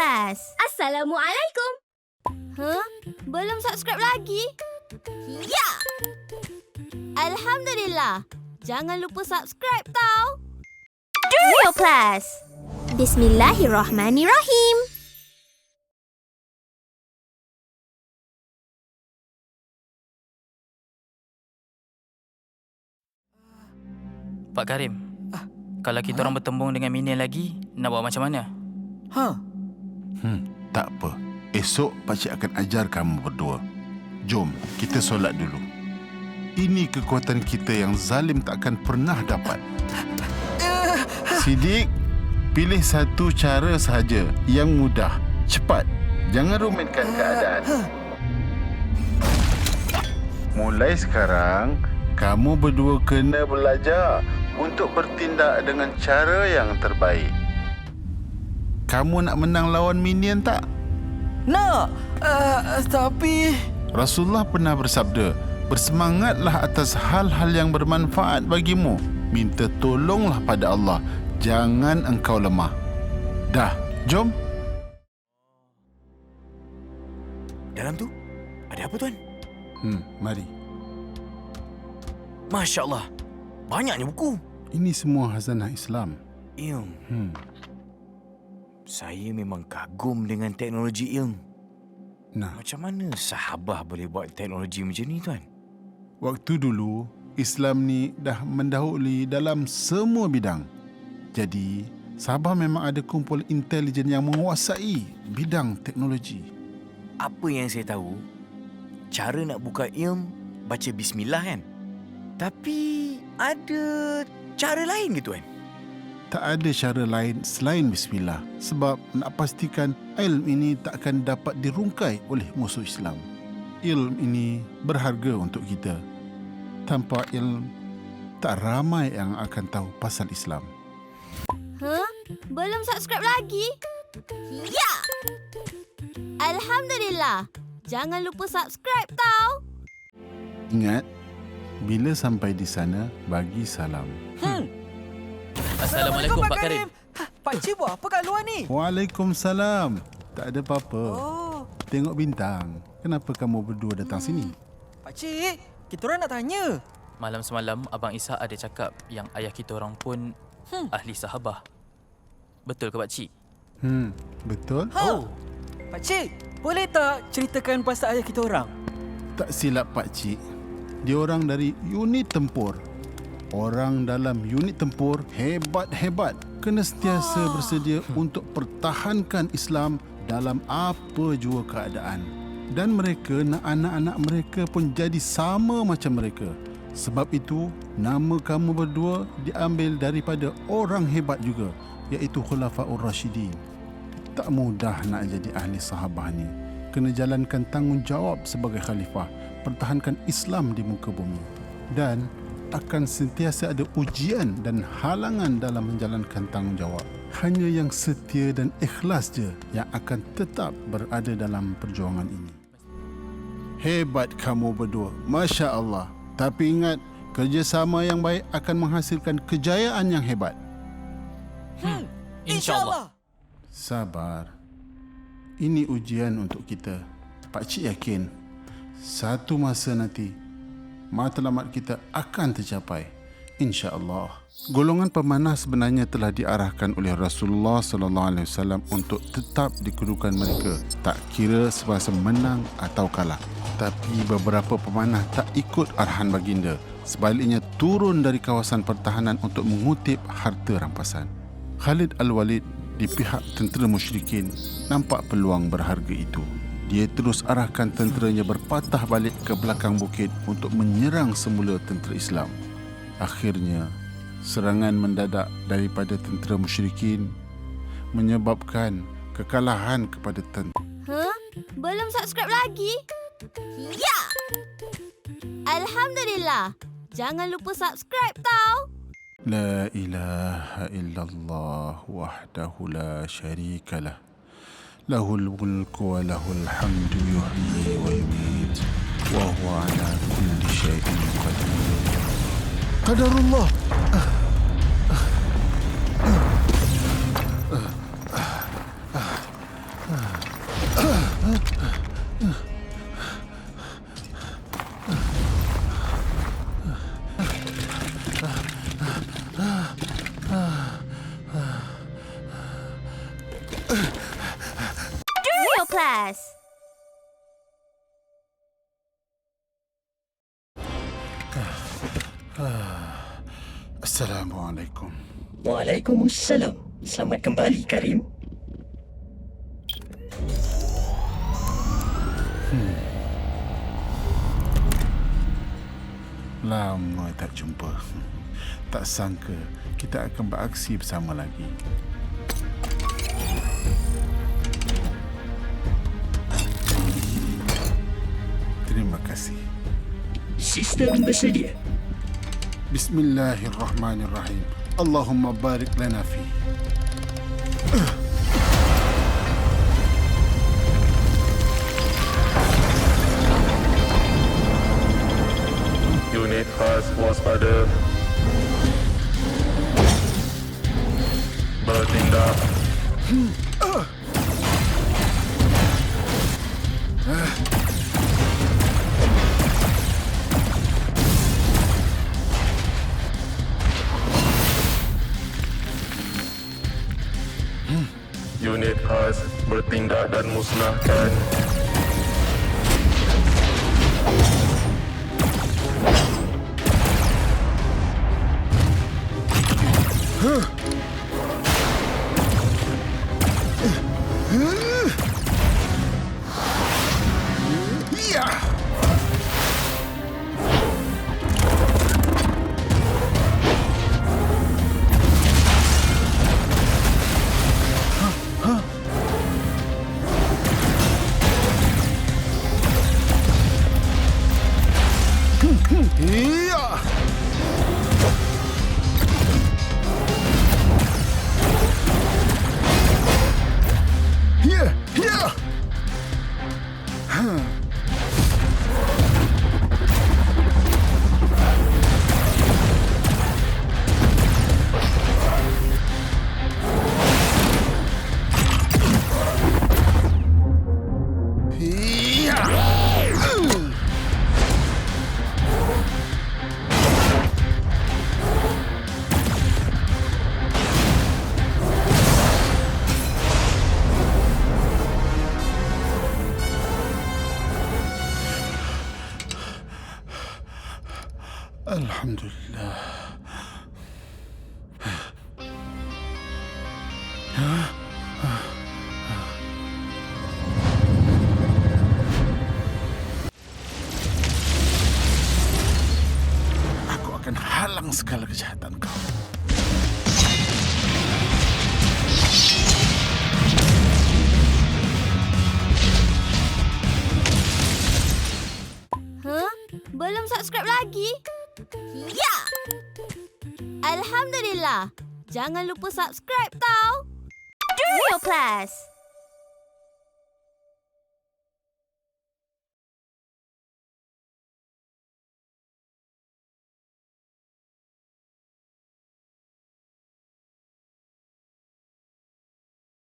Plus. Assalamualaikum. Huh? Belum subscribe lagi? Ya! Alhamdulillah. Jangan lupa subscribe tau. Rio Plus. Bismillahirrahmanirrahim. Pak Karim, kalau kita orang bertembung dengan minion lagi, nak buat macam mana? Ha, Hmm, tak apa. Esok pakcik akan ajar kamu berdua. Jom, kita solat dulu. Ini kekuatan kita yang zalim tak akan pernah dapat. Sidik, pilih satu cara sahaja yang mudah, cepat. Jangan rumitkan keadaan. Mulai sekarang, kamu berdua kena belajar untuk bertindak dengan cara yang terbaik. Kamu nak menang lawan minion tak? nak. Uh, tapi... Rasulullah pernah bersabda, bersemangatlah atas hal-hal yang bermanfaat bagimu. Minta tolonglah pada Allah. Jangan engkau lemah. Dah, jom. Dalam tu, ada apa tuan? Hmm, mari. Masya Allah. Banyaknya buku. Ini semua hazanah Islam. Ilm. Hmm. Saya memang kagum dengan teknologi ilm. Nah, Macam mana sahabah boleh buat teknologi macam ni tuan? waktu dulu Islam ni dah mendahului dalam semua bidang. Jadi, Sabah memang ada kumpul intelijen yang menguasai bidang teknologi. Apa yang saya tahu, cara nak buka ilm baca bismillah kan? Tapi ada cara lain ke tuan? Tak ada cara lain selain bismillah sebab nak pastikan ilm ini tak akan dapat dirungkai oleh musuh Islam. Ilm ini berharga untuk kita. Tanpa ilm, tak ramai yang akan tahu pasal Islam. Huh? Belum subscribe lagi? Ya! Alhamdulillah. Jangan lupa subscribe tau. Ingat, bila sampai di sana, bagi salam. Assalamualaikum Pak Karim. Pak Cik buat apa kat luar ni? Waalaikumsalam. Tak ada apa-apa. Oh, Tengok bintang. Kenapa kamu berdua datang sini? Pak Cik, kita orang nak tanya. Malam semalam Abang Isa ada cakap yang ayah kita orang pun Hmm. ahli sahabah. Betul ke Pak Cik? Hmm, betul? Ha. Oh. Pak Cik, boleh tak ceritakan pasal ayah kita orang? Tak silap Pak Cik. Dia orang dari unit tempur. Orang dalam unit tempur hebat-hebat. Kena sentiasa bersedia untuk pertahankan Islam dalam apa jua keadaan. Dan mereka nak anak-anak mereka pun jadi sama macam mereka. Sebab itu, nama kamu berdua diambil daripada orang hebat juga, iaitu Khulafaur Rashidin. Tak mudah nak jadi ahli sahabah ni. Kena jalankan tanggungjawab sebagai khalifah, pertahankan Islam di muka bumi. Dan akan sentiasa ada ujian dan halangan dalam menjalankan tanggungjawab. Hanya yang setia dan ikhlas je yang akan tetap berada dalam perjuangan ini. Hebat kamu berdua. Masya Allah. Tapi ingat, kerjasama yang baik akan menghasilkan kejayaan yang hebat. InsyaAllah. Sabar. Ini ujian untuk kita. Pak Cik yakin satu masa nanti matlamat kita akan tercapai. Insya-Allah. Golongan pemanah sebenarnya telah diarahkan oleh Rasulullah sallallahu alaihi wasallam untuk tetap di kedudukan mereka, tak kira semasa menang atau kalah. Tapi beberapa pemanah tak ikut arahan baginda. Sebaliknya turun dari kawasan pertahanan untuk mengutip harta rampasan. Khalid Al-Walid di pihak tentera musyrikin nampak peluang berharga itu dia terus arahkan tenteranya berpatah balik ke belakang bukit untuk menyerang semula tentera Islam. Akhirnya, serangan mendadak daripada tentera musyrikin menyebabkan kekalahan kepada tentera. Huh? Belum subscribe lagi? Ya! Alhamdulillah! Jangan lupa subscribe tau! La ilaha illallah wahdahu la syarikalah. له الملك وله الحمد يحيي ويميت وهو على كل شيء قدير. قدر الله. Assalamualaikum. Waalaikumsalam. Selamat kembali, Karim. Lama tak jumpa. Tak sangka kita akan beraksi bersama lagi. Terima kasih. Sistem bersedia. Bismillahirrahmanirrahim. Allahumma barik lana fi. Unit khas waspada Bertindak Unit khas bertindak dan musnahkan Ya! Alhamdulillah. Aku akan halang segala kejahatan kau. Huh? Belum subscribe lagi? Alhamdulillah. Jangan lupa subscribe tau. Durian Plus.